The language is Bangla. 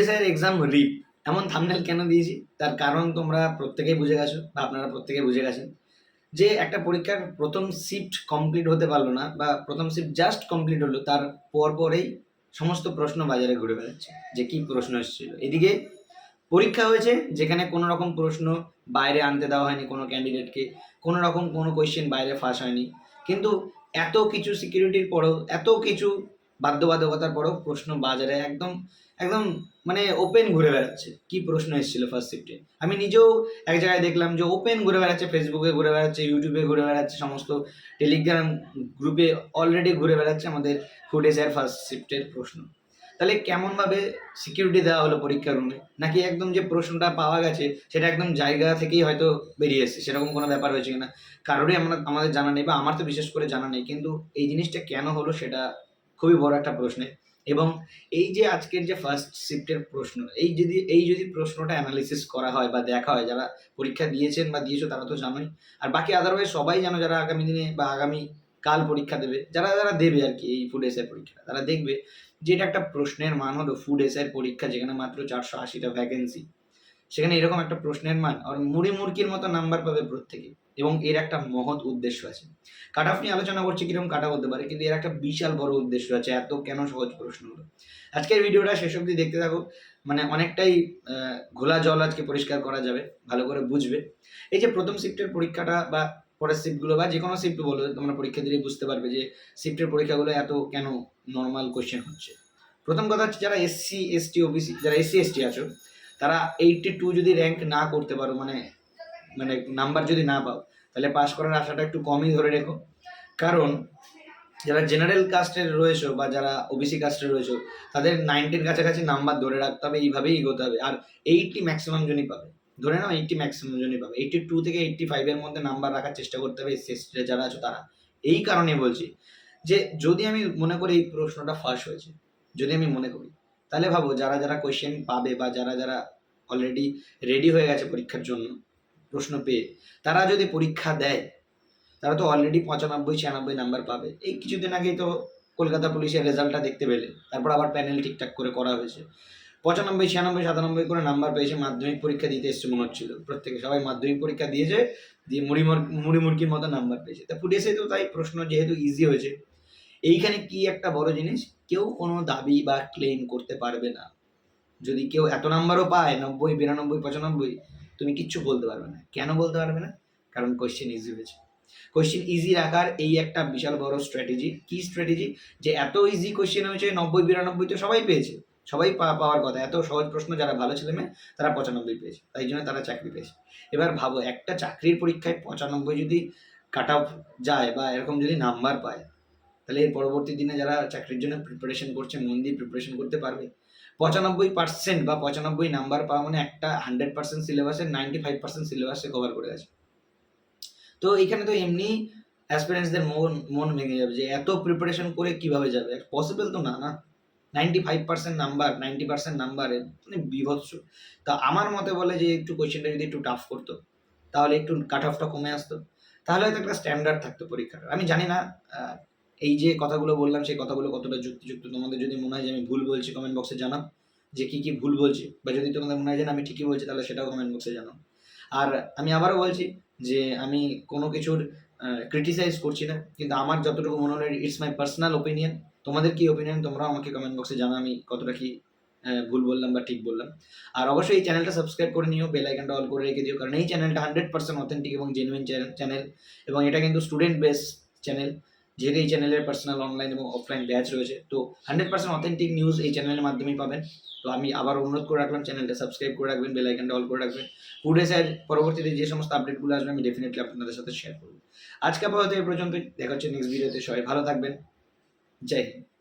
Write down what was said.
এসআইয়ের এক্সাম রিপ এমন থামনেল কেন দিয়েছি? তার কারণ তোমরা প্রত্যেকেই বুঝে গেছো, বা আপনারা প্রত্যেকেই বুঝে গেছেন। যে একটা পরীক্ষার প্রথম শিফট কমপ্লিট হতে পারল না, বা প্রথম শিফট জাস্ট কমপ্লিট হলো, তার পরপরেই সমস্ত প্রশ্ন বাজারে ঘুরে বেড়াচ্ছে, যে কি প্রশ্ন এসেছিল। এদিকে পরীক্ষা হয়েছে, যেখানে কোনো রকম প্রশ্ন বাইরে আনতে দেওয়া হয়নি কোনো ক্যান্ডিডেটকে কোনো রকম কোনো কোয়েশ্চেন বাইরে ফাঁস হয়নি। কিন্তু এত কিছু সিকিউরিটির পরেও, এত কিছু বাধ্যবাধকতার পরেও প্রশ্ন বাজারে একদম একদম মানে ওপেন ঘুরে বেড়াচ্ছে। কি প্রশ্ন এসেছিল ফার্স্ট শিফটে আমি নিজেও এক জায়গায় দেখলাম যে ওপেন ঘুরে বেড়াচ্ছে ফেসবুকে ঘুরে বেড়াচ্ছে ইউটিউবে ঘুরে বেড়াচ্ছে, সমস্ত টেলিগ্রাম গ্রুপে অলরেডি ঘুরে বেড়াচ্ছে আমাদের ফুড এসআর ফার্স্ট শিফটের প্রশ্ন। তাহলে কেমনভাবে সিকিউরিটি দেওয়া হলো পরীক্ষার রুমে নাকি একদম যে প্রশ্নটা পাওয়া গেছে, সেটা একদম জায়গা থেকেই হয়তো বেরিয়ে এসেছে? সেরকম কোনো ব্যাপার হয়েছে কিনা? কারোরই আমরা, আমাদের জানা নেই বা আমার তো বিশেষ করে জানা নেই, কিন্তু এই জিনিসটা কেন হলো সেটা খুবই বড় একটা প্রশ্নে। এবং এই যে আজকের যে ফার্স্ট শিফটের প্রশ্ন, এই যদি এই যদি প্রশ্নটা অ্যানালিসিস করা হয় বা দেখা হয়, যারা পরীক্ষা দিয়েছেন বা দিয়েছ তারা তো জানোই। আর বাকি আদারওয়াইজ সবাই জানো যারা আগামী দিনে বা আগামী কাল পরীক্ষা দেবে, যারা যারা দেবে আর কি এই ফুড এসআই পরীক্ষা তারা দেখবে যে এটা একটা প্রশ্নের মান হলো ফুড এসআই পরীক্ষা যেখানে মাত্র চারশো আশিটা ভ্যাকেন্সি সেখানে এরকম একটা প্রশ্নের মান আর মুড়ি মুরগির মতো নাম্বার পাবে প্রত্যেকে। এবং এর একটা মহৎ উদ্দেশ্য আছে। কাট অফ নিয়ে আলোচনা করছি কীরকম কাটা হতে পারে, কিন্তু এর একটা বিশাল বড় উদ্দেশ্য আছে, এত কেন সহজ প্রশ্ন হলো। আজকের ভিডিওটা শেষ অবধি দেখতে থাকো মানে অনেকটাই ঘোলা জল আজকে পরিষ্কার করা যাবে, ভালো করে বুঝবে। এই যে প্রথম শিফটের পরীক্ষাটা বা পরের শিফটগুলো বা যে কোনো শিফট বলো, তোমরা পরীক্ষা দিলেই বুঝতে পারবে যে শিফটের পরীক্ষাগুলো এত কেন নর্মাল কোশ্চেন হচ্ছে। প্রথম কথা হচ্ছে যারা এসসি এসটি ওবিসি যারা এসসি এসটি আছো তারা এইটটি টু যদি র্যাঙ্ক না করতে পারো মানে মানে নাম্বার যদি না পাও, তাহলে পাস করার আশাটা একটু কমই ধরে রেখো। কারণ, যারা জেনারেল কাস্টের রয়েছে বা যারা ওবিসি কাস্টের রয়েছে, তাদের নাইনটির কাছাকাছি নাম্বার ধরে রাখতে হবে, এইভাবেই এগোতে হবে। আর এইটটি ম্যাক্সিমাম জনই পাবে। ধরে নাও এইটটি ম্যাক্সিমাম জনই পাবে। এইটটি টু থেকে এইটটি ফাইভের মধ্যে নাম্বার রাখার চেষ্টা করতে হবে এসসি এসটি যারা আছো তারা। এই কারণে বলছি যে, যদি আমি মনে করি এই প্রশ্নটা ফার্স্ট হয়েছে, যদি আমি মনে করি, তাহলে ভাবো যারা যারা কোয়েশ্চেন পাবে বা যারা যারা অলরেডি রেডি হয়ে গেছে পরীক্ষার জন্য, প্রশ্ন পেয়ে। তারা যদি পরীক্ষা দেয়, তারা তো অলরেডি পঁচানব্বই, ছিয়ানব্বই নাম্বার পাবে। এই কিছুদিন আগেই তো কলকাতা পুলিশের রেজাল্টটা দেখতে পেলে। তারপর আবার প্যানেল ঠিকঠাক করে করা হয়েছে। পঁচানব্বই, ছিয়ানব্বই, সাতানব্বই করে নাম্বার পেয়েছে মাধ্যমিক পরীক্ষা দিতে এসছে মনে হচ্ছিল। প্রত্যেকে সবাই মাধ্যমিক পরীক্ষা দিয়েছে, দিয়ে মুড়ি মুড়ি মুরগির মতো নাম্বার পেয়েছে। তা পুলিশে তো তাই প্রশ্ন যেহেতু ইজি হয়েছে, এইখানে কি একটা বড় জিনিস? কেউ কোনো দাবি বা ক্লেম করতে পারবে না। যদি কেউ এত নাম্বারও পায়, নব্বই, বিরানব্বই, পঁচানব্বই, তুমি কিচ্ছু বলতে পারবে না। কেন বলতে পারবে না? কারণ কোয়েশ্চেন ইজি হয়েছে। কোয়েশ্চেন ইজি রাখার এই একটা বিশাল বড় স্ট্র্যাটেজি কি স্ট্র্যাটেজি যে এত ইজি কোয়েশ্চেন হয়েছে, নব্বই, বিরানব্বই তো সবাই পেয়েছে। সবাই পাওয়ার কথা। এত সহজ প্রশ্ন যারা ভালো ছেলে মেয়ে, তারা পঁচানব্বই পেয়েছে। তাই জন্য তারা চাকরি পেয়েছে। এবার ভাবো, একটা চাকরির পরীক্ষায় পঁচানব্বই যদি কাট অফ যায় বা এরকম যদি নাম্বার পায়, তাহলে এর পরবর্তী দিনে যারা চাকরির জন্য প্রিপারেশন করছে, মন দিয়ে প্রিপারেশন করতে পারবে। পঁচানব্বই পার্সেন্ট বা পঁচানব্বই নাম্বার পাওয়া মানে একটা হান্ড্রেড পার্সেন্ট সিলেবাসের নাইনটি ফাইভ পার্সেন্ট সিলেবাসে কভার করে গেছে। তো এখানে তো এমনি অ্যাসপিরেন্টসদের মন মন ভেঙে যাবে যে এত প্রিপারেশন করে কীভাবে যাবে? পসিবল তো না না। Ninety five percent number ninety percent নাম্বারে মানে বিভৎস। তা আমার মতে বলে যে একটু কোয়েশ্চেনটা যদি একটু টাফ করতো, তাহলে একটু কাট অফটা কমে আসতো। তাহলে হয়তো একটা স্ট্যান্ডার্ড থাকতো পরীক্ষার। আমি জানি না এই যে কথাগুলো বললাম, সেই কথাগুলো কতটা যুক্তিযুক্ত? তোমাদের যদি মনে হয় যে আমি ভুল বলছি কমেন্ট বক্সে জানাও যে কী কী ভুল বলছি। বা যদি তোমাদের মনে হয় যে আমি ঠিকই বলছি, তাহলে সেটাও কমেন্ট বক্সে জানাও। আর আমি আবারও বলছি যে আমি কোনো কিছুর ক্রিটিসাইজ করছি না, কিন্তু আমার যতটুকু মনে হলো ইটস মাই পার্সোনাল ওপিনিয়ন তোমাদের কি ওপিনিয়ন তোমরাও আমাকে কমেন্ট বক্সে জানা আমি কতটা কি ভুল বললাম বা ঠিক বললাম। আর অবশ্যই এই চ্যানেলটা সাবস্ক্রাইব করে নিও বেল আইকনটা অল করে রেখে দিও, কারণ এই চ্যানেলটা হান্ড্রেড পার্সেন্ট অথেন্টিক এবং জেনুইন চ্যানেল এবং এটা কিন্তু স্টুডেন্ট বেস চ্যানেল যেহেতু এই চ্যানেলের পার্সোনাল অনলাইন এবং অফলাইন ব্যাচ রয়েছে, তো হান্ড্রেড পার্সেন্ট অথেন্টিক নিউজ এই চ্যানেলের মাধ্যমেই পাবেন। তো আমি আবার অনুরোধ করে রাখলাম চ্যানেলটা সাবস্ক্রাইব করে রাখবেন বেল আইকনটা অল করে রাখবেন। পুরে স্যার পরবর্তীতে যে সমস্ত আপডেটগুলো আসবে, আমি ডেফিনেটলি আপনাদের সাথে শেয়ার করব। আজকে আপাতত এই পর্যন্ত দেখা হচ্ছে নেক্সট ভিডিওতে সবাই ভালো থাকবেন। জয় হিন্দ।